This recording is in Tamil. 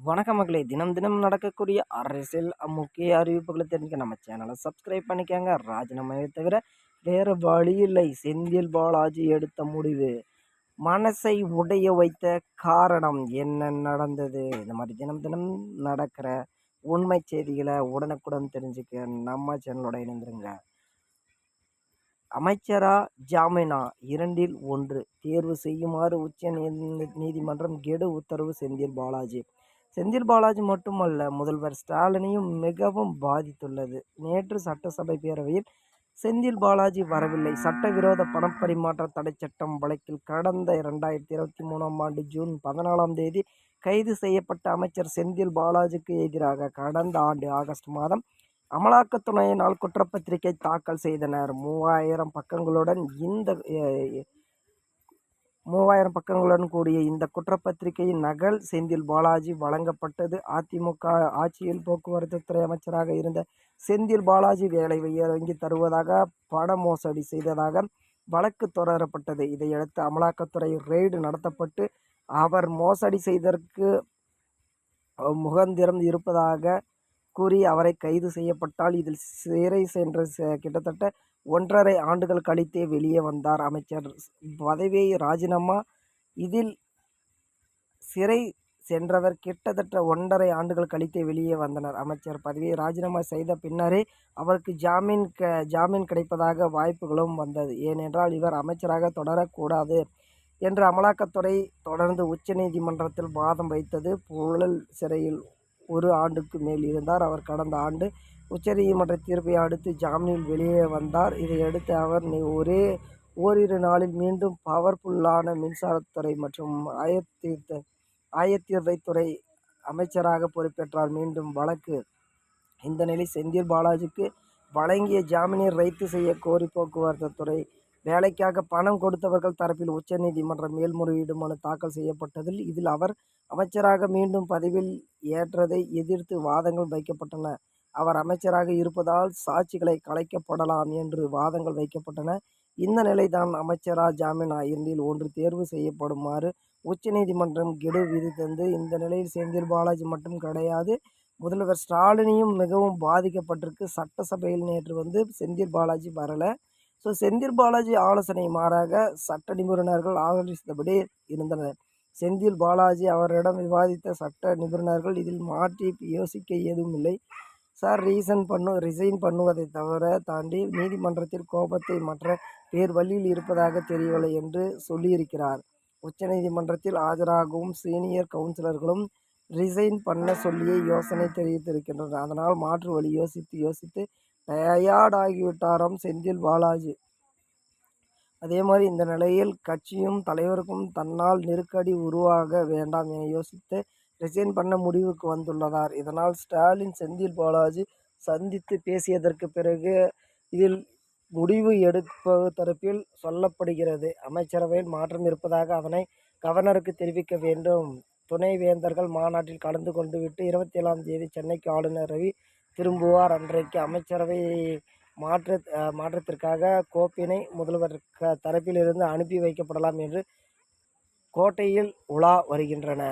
வணக்க மக்களே தினம் தினம் நடக்கக்கூடிய அரசியல் முக்கிய அறிவிப்புகளை தெரிஞ்சுக்க நம்ம சேனலை சப்ஸ்கிரைப் பண்ணிக்கோங்க. ராஜினாமாவை தவிர வேறு வழி இல்லை. செந்தில் பாலாஜி எடுத்த முடிவு. மனசை உடைய வைத்த காரணம் என்ன நடந்தது? இந்த மாதிரி தினம் தினம் நடக்கிற உண்மை செய்திகளை உடனுக்குடன் தெரிஞ்சுக்க நம்ம சேனலோட இணைந்துருங்க. அமைச்சரா ஜாமீனா இரண்டில் ஒன்று. தேர்வு செய்யுமாறு உச்ச நீதிமன்றம் கெடு உத்தரவு செந்தில் பாலாஜி. செந்தில் பாலாஜி மட்டுமல்ல முதல்வர் ஸ்டாலினையும் மிகவும் பாதித்துள்ளது. நேற்று சட்டசபை பேரவையில் செந்தில் பாலாஜி வரவில்லை. சட்டவிரோத பணப்பரிமாற்ற தடை சட்டம் வழக்கில் கடந்த இரண்டாயிரத்தி இருபத்தி மூணாம் ஆண்டு ஜூன் பதினாலாம் தேதி கைது செய்யப்பட்ட அமைச்சர் செந்தில் பாலாஜிக்கு எதிராக கடந்த ஆண்டு ஆகஸ்ட் மாதம் அமலாக்கத்துறையினால் குற்றப்பத்திரிகை தாக்கல் செய்தனர். மூவாயிரம் பக்கங்களுடன் இந்த மூவாயிரம் பக்கங்களுடன் கூடிய இந்த குற்றப்பத்திரிகையின் நகல் செந்தில் பாலாஜி வழங்கப்பட்டது. அதிமுக ஆட்சியில் போக்குவரத்து துறை அமைச்சராக இருந்த செந்தில் பாலாஜி வேலை வங்கி தருவதாக பண மோசடி செய்ததாக வழக்கு தொடரப்பட்டது. இதையடுத்து அமலாக்கத்துறை ரெய்டு நடத்தப்பட்டு அவர் மோசடி செய்ததற்கு முகந்திரம் இருப்பதாக கூறி அவரை கைது செய்யப்பட்டால் இதில் சிறை சென்ற கிட்டத்தட்ட ஒன்றரை ஆண்டுகள் கழித்தே வெளியே வந்தார் அமைச்சர். பதவியை ராஜினாமா இதில் சிறை சென்றவர் கிட்டத்தட்ட ஒன்றரை ஆண்டுகள் கழித்தே வெளியே வந்தனர் அமைச்சர். பதவியை ராஜினாமா செய்த பின்னரே அவருக்கு ஜாமீன் க ஜாமீன் கிடைப்பதாக வாய்ப்புகளும் வந்தது. ஏனென்றால் இவர் அமைச்சராக தொடரக்கூடாது என்று அமலாக்கத்துறை தொடர்ந்து உச்சநீதிமன்றத்தில் வாதம் வைத்தது புழல் சிறையில் ஒரு ஆண்டுக்கு மேல் இருந்தார். அவர் கடந்த ஆண்டு உச்சநீதிமன்ற தீர்ப்பை அடுத்து ஜாமீனில் வெளியே வந்தார். இதையடுத்து அவர் ஒரே ஓரிரு நாளில் மீண்டும் பவர்ஃபுல்லான மின்சாரத்துறை மற்றும் ஆயத்தீர்த்த ஆயத்தீர்வைத்துறை அமைச்சராக பொறுப்பேற்றார். மீண்டும் வழக்கு இந்த நிலை செந்தில் பாலாஜிக்கு வழங்கிய ஜாமீனை ரைத்து செய்ய கோரி போக்குவரத்து துறை வேலைக்காக பணம் கொடுத்தவர்கள் தரப்பில் உச்சநீதிமன்ற மேல்முறையீடு மனு தாக்கல் செய்யப்பட்டதில் இதில் அவர் அமைச்சராக மீண்டும் பதவியில் ஏற்றதை எதிர்த்து வாதங்கள் வைக்கப்பட்டன. அவர் அமைச்சராக இருப்பதால் சாட்சிகளை கலைக்கப்படலாம் என்று வாதங்கள் வைக்கப்பட்டன. இந்த நிலைதான் அமைச்சரா ஜாமீன் இரண்டில் ஒன்று தேர்வு செய்யப்படுமாறு உச்சநீதிமன்றம் கெடு விதித்தது. இந்த நிலையில் செந்தில் பாலாஜி மட்டும் கிடையாது முதல்வர் ஸ்டாலினையும் மிகவும் பாதிக்கப்பட்டிருக்கு. சட்டசபையில் நேற்று வந்து செந்தில் பாலாஜி வரலை. ஸோ செந்தில் பாலாஜி ஆலோசனை மாறாக சட்ட நிபுணர்கள் ஆலோசித்தபடி இருந்தனர். செந்தில் பாலாஜி அவரிடம் விவாதித்த சட்ட நிபுணர்கள் இதில் மாற்றி யோசிக்க எதுவும் இல்லை சார் ரீசன் பண்ணு ரிசைன் பண்ணுவதை தவிர தாண்டி நீதிமன்றத்தில் கோபத்தை மற்ற வேறு வழியில் இருப்பதாக தெரியவில்லை என்று சொல்லியிருக்கிறார். உச்சநீதிமன்றத்தில் ஆஜராகவும் சீனியர் கவுன்சிலர்களும் ரிசைன் பண்ண சொல்லியே யோசனை தெரிவித்திருக்கின்றனர். அதனால் மாற்று வழி யோசித்து யோசித்து டயர்டாகிவிட்டாராம் செந்தில் பாலாஜி. அதே மாதிரி இந்த நிலையில் கட்சியும் தலைவருக்கும் தன்னால் நெருக்கடி உருவாக வேண்டாம் என யோசித்து ரிசைன் பண்ண முடிவுக்கு வந்துள்ளதார். இதனால் ஸ்டாலின் செந்தில் பாலாஜி சந்தித்து பேசியதற்கு பிறகு இதில் முடிவு எடுப்பது தரப்பில் சொல்லப்படுகிறது. அமைச்சரவையில் மாற்றம் இருப்பதாக அதனை கவர்னருக்கு தெரிவிக்க வேண்டும். துணைவேந்தர்கள் மாநாட்டில் கலந்து கொண்டு விட்டு இருபத்தி ஏழாம் தேதி சென்னைக்கு ஆளுநர் ரவி திரும்புவார். அன்றைக்கு அமைச்சரவை மாற்ற மாற்றத்திற்காக கோப்பினை முதல்வர் க தரப்பிலிருந்து அனுப்பி வைக்கப்படலாம் என்று கோட்டையில் உலா வருகின்றன.